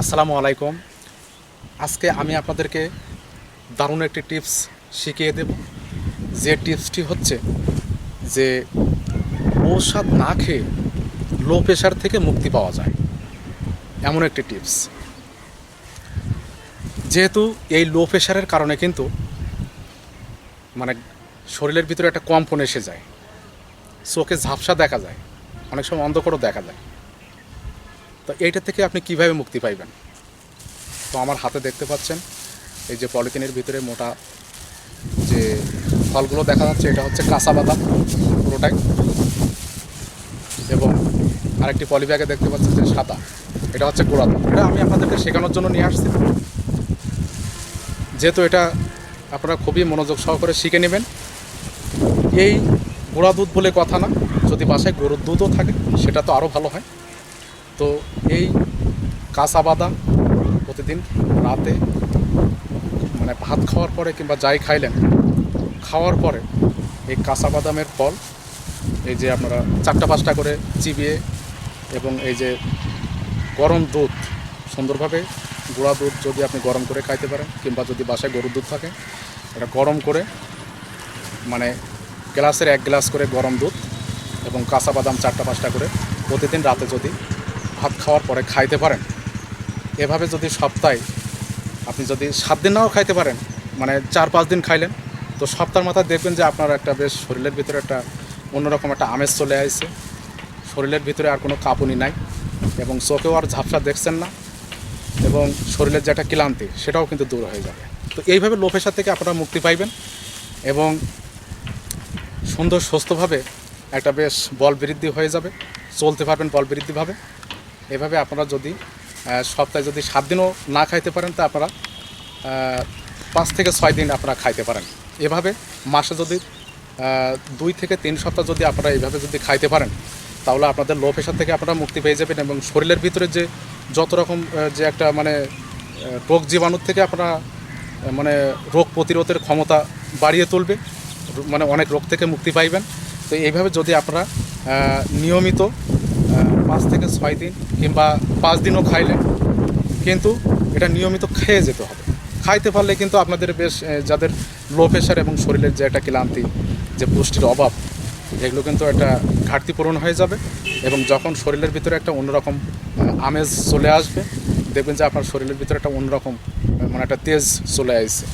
আসসালামু আলাইকুম। আজকে আমি আপনাদেরকে দারুণ একটি টিপস শিখিয়ে দেব। যে টিপসটি হচ্ছে যে ঔষধ না খেয়ে লো প্রেশার থেকে মুক্তি পাওয়া যায়। এমন একটি টিপস। যেহেতু এই লো প্রেশারের কারণে কিন্তু মানে শরীরের ভিতরে একটা কম্পন এসে যায়। চোখে ঝাপসা দেখা যায়। অনেক সময় অন্ধকারও দেখা যায়। তো এইটা থেকে আপনি কীভাবে মুক্তি পাইবেন? তো আমার হাতে দেখতে পাচ্ছেন, এই যে পলিথিনের ভিতরে মোটা যে ফলগুলো দেখা যাচ্ছে, এটা হচ্ছে কাঁচা বাদাম পুরোটাই। এবং আরেকটি পলি ব্যাগে দেখতে পাচ্ছেন যে সাদা, এটা হচ্ছে গোড়া দুধ এটা আমি আপনাদেরকে শেখানোর জন্য নিয়ে আসছি। যেহেতু এটা আপনারা খুবই মনোযোগ সহকারে শিখে নেবেন, এই গোড়া দুধ বলে কথা না। যদি বাসায় গরুর দুধও থাকে, সেটা তো আরও ভালো হয়। তো এই কাঁচা বাদাম প্রতিদিন রাতে মানে ভাত খাওয়ার পরে কিংবা যাই খাইলেন, খাওয়ার পরে এই কাঁচা বাদামের ফল, এই যে আপনারা চারটা পাঁচটা করে চিবিয়ে এবং এই যে গরম দুধ, সুন্দরভাবে গুঁড়া দুধ যদি আপনি গরম করে খাইতে পারেন কিংবা যদি বাসায় গরুর দুধ থাকে, এটা গরম করে মানে গ্লাসের এক গ্লাস করে গরম দুধ এবং কাঁচা বাদাম চারটা পাঁচটা করে প্রতিদিন রাতে যদি ভাত খাওয়ার পরে খাইতে পারেন। এভাবে যদি সপ্তাহে আপনি যদি সাত দিন নাও খাইতে পারেন মানে চার, পাঁচ দিন খাইলেন, তো সপ্তাহের মাথায় দেখবেন যে আপনার একটা বেশ শরীরের ভিতরে একটা অন্যরকম একটা আমেজ চলে আসছে। শরীরের ভিতরে আর কোনো কাঁপুনি নাই এবং চোখেও আর ঝাপসা দেখছেন না এবং শরীরের যে একটা ক্লান্তি সেটাও কিন্তু দূর হয়ে যাবে। তো এইভাবে লো প্রেশার থেকে আপনারা মুক্তি পাইবেন এবং সুন্দর, সুস্থভাবে একটা বেশ বল বৃদ্ধি হয়ে যাবে। চলতে পারবেন বল বৃদ্ধিভাবে এভাবে আপনারা যদি সপ্তাহে যদি সাত দিনও না খাইতে পারেন, তা আপনারা পাঁচ থেকে ছয় দিন আপনারা খাইতে পারেন। এভাবে মাসে যদি দুই থেকে তিন সপ্তাহ যদি আপনারা এইভাবে যদি খাইতে পারেন, তাহলে আপনাদের লো প্রেশার থেকে আপনারা মুক্তি পেয়ে যাবেন এবং শরীরের ভিতরে যে যত রকম যে একটা মানে রোগ জীবাণুর থেকে আপনারা মানে রোগ প্রতিরোধের ক্ষমতা বাড়িয়ে তুলবে মানে অনেক রোগ থেকে মুক্তি পাইবেন। তো এইভাবে যদি আপনারা নিয়মিত পাঁচ থেকে ছয় দিন কিংবা পাঁচ দিনও খাইলেন কিন্তু এটা নিয়মিত খেয়ে যেতে হবে। খাইতে পারলে কিন্তু আপনাদের বেশ যাদের লো প্রেশার এবং শরীরের যে একটা ক্লান্তি, যে পুষ্টির অভাব, এগুলো কিন্তু একটা ঘাটতি পূরণ হয়ে যাবে এবং যখন শরীরের ভিতরে একটা অন্যরকম আমেজ চলে আসবে, দেখবেন যে আপনার শরীরের ভিতরে একটা অন্যরকম মানে একটা তেজ চলে আসছে।